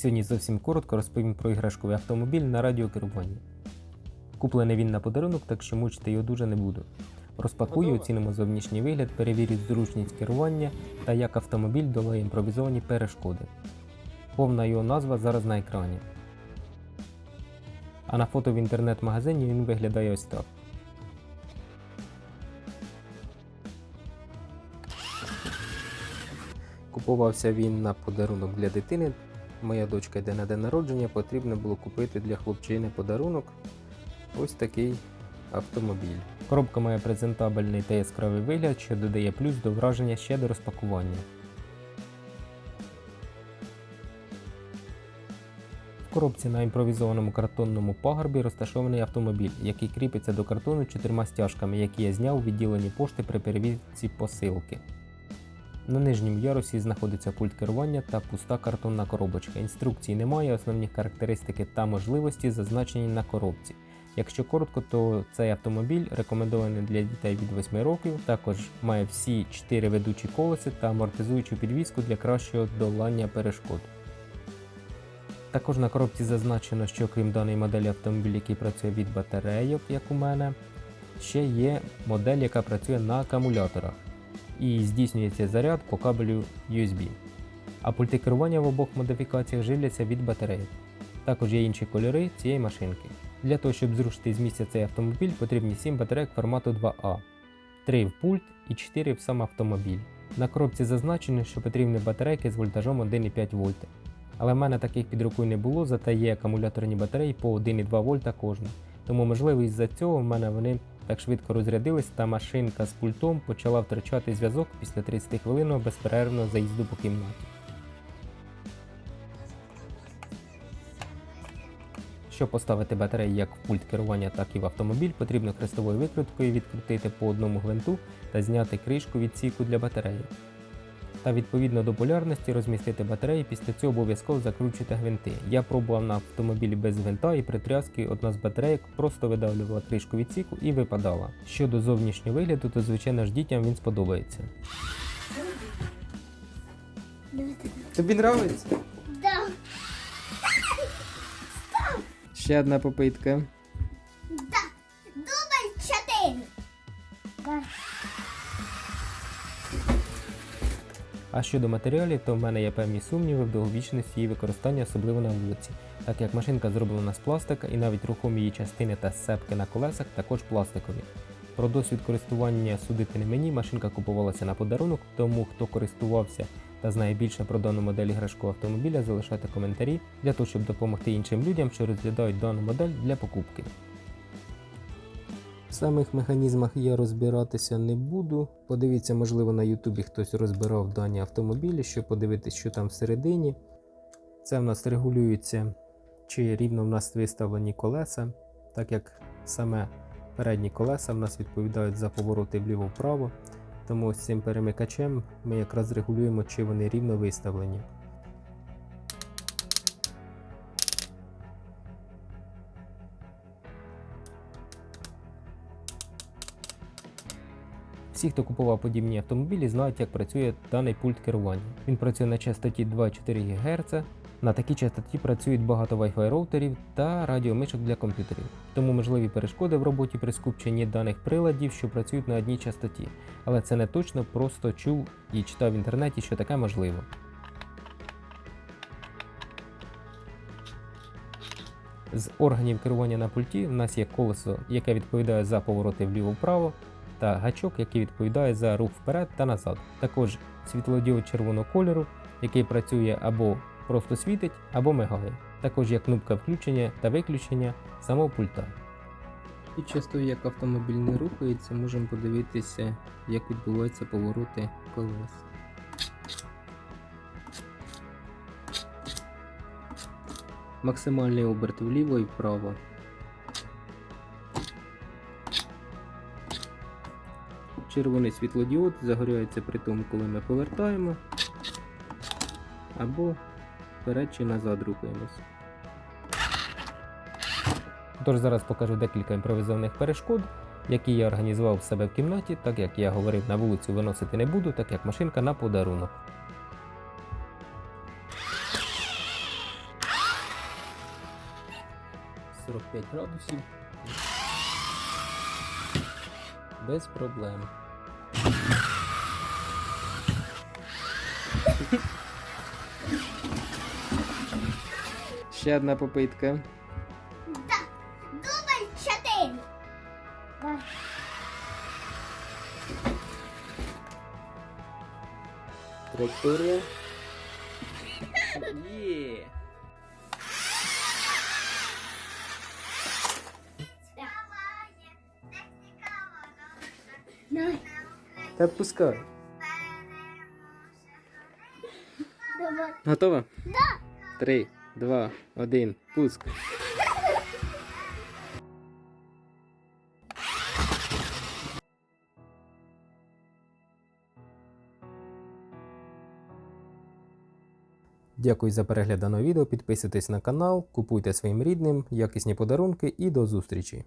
Сьогодні зовсім коротко розповім про іграшковий автомобіль на радіокеруванні. Куплений він на подарунок, так що мучити його дуже не буду. Розпакую, оцінимо зовнішній вигляд, перевірю зручність керування та як автомобіль долає імпровізовані перешкоди. Повна його назва зараз на екрані. А на фото в інтернет-магазині він виглядає ось так. Купувався він на подарунок для дитини. Моя дочка йде на день народження, потрібно було купити для хлопчини подарунок. Ось такий автомобіль. Коробка має презентабельний та яскравий вигляд, що додає плюс до враження ще до розпакування. В коробці на імпровізованому картонному пагорбі розташований автомобіль, який кріпиться до картону чотирма стяжками, які я зняв у відділенні пошти при перевізці посилки. На нижньому ярусі знаходиться пульт керування та пуста картонна коробочка. Інструкції немає, основні характеристики та можливості зазначені на коробці. Якщо коротко, то цей автомобіль рекомендований для дітей від 8 років. Також має всі 4 ведучі колеса та амортизуючу підвіску для кращого долання перешкод. Також на коробці зазначено, що крім даної моделі автомобіль, який працює від батарейок, як у мене, ще є модель, яка працює на акумуляторах і здійснюється заряд по кабелю USB. А пульти керування в обох модифікаціях живляться від батареї. Також є інші кольори цієї машинки. Для того, щоб зрушити з місця цей автомобіль, потрібні 7 батарейок формату 2А, 3 в пульт і 4 в сам автомобіль. На коробці зазначено, що потрібні батарейки з вольтажом 1,5 В. Але в мене таких під рукою не було, зате є акумуляторні батареї по 1,2 вольта кожна. Тому, можливо, із-за цього в мене вони так швидко розрядились та машинка з пультом почала втрачати зв'язок після 30 хвилинного безперервного заїзду по кімнаті. Щоб поставити батареї як в пульт керування, так і в автомобіль, потрібно хрестовою викруткою відкрутити по одному гвинту та зняти кришку відсіку для батареї. Та відповідно до полярності розмістити батареї, після цього обов'язково закручуйте гвинти. Я пробував на автомобілі без гвинта і при трясці одна з батарейок просто видавлювала кришку відсіку і випадала. Щодо зовнішнього вигляду, то звичайно ж дітям він сподобається. Тобі подобається? Да. Ще одна попитка. А щодо матеріалів, то в мене є певні сумніви в довговічності її використання, особливо на вулиці, так як машинка зроблена з пластика і навіть рухомі її частини та сцепки на колесах також пластикові. Про досвід користування судити не мені, машинка купувалася на подарунок, тому хто користувався та знає більше про дану модель іграшкового автомобіля, залишайте коментарі для того, щоб допомогти іншим людям, що розглядають дану модель для покупки. В самих механізмах я розбиратися не буду. Подивіться, можливо, на Ютубі хтось розбирав дані автомобілі, щоб подивитися, що там всередині. Це в нас регулюється, чи рівно в нас виставлені колеса, так як саме передні колеса в нас відповідають за повороти вліво-вправо. Тому ось цим перемикачем ми якраз регулюємо, чи вони рівно виставлені. Всі, хто купував подібні автомобілі, знають, як працює даний пульт керування. Він працює на частоті 2,4 ГГц. На такій частоті працюють багато Wi-Fi роутерів та радіомишок для комп'ютерів. Тому можливі перешкоди в роботі при скупченні даних приладів, що працюють на одній частоті. Але це не точно, просто чув і читав в інтернеті, що таке можливо. З органів керування на пульті в нас є колесо, яке відповідає за повороти вліво-вправо, та гачок, який відповідає за рух вперед та назад. Також світлодіод червоного кольору, який працює або просто світить, або мигає. Також є кнопка включення та виключення самого пульта. Під час як автомобіль не рухається, можемо подивитися, як відбуваються повороти колес. Максимальний оберт вліво і вправо. Червоний світлодіод загоряється при тому, коли ми повертаємо або вперед чи назад рухаємось. Тож зараз покажу декілька імпровізованих перешкод, які я організував в себе в кімнаті, так як я говорив, на вулицю виносити не буду, так як машинка на подарунок. 45 градусів. Без проблем. Ще одна попитка. Да. Дубль чотири. Да. Траєкторія. Та пускай. Давай. Готова? Да. Три, два, один, пуск. Дякую за перегляд даного відео. Підписуйтесь на канал, купуйте своїм рідним якісні подарунки і до зустрічі!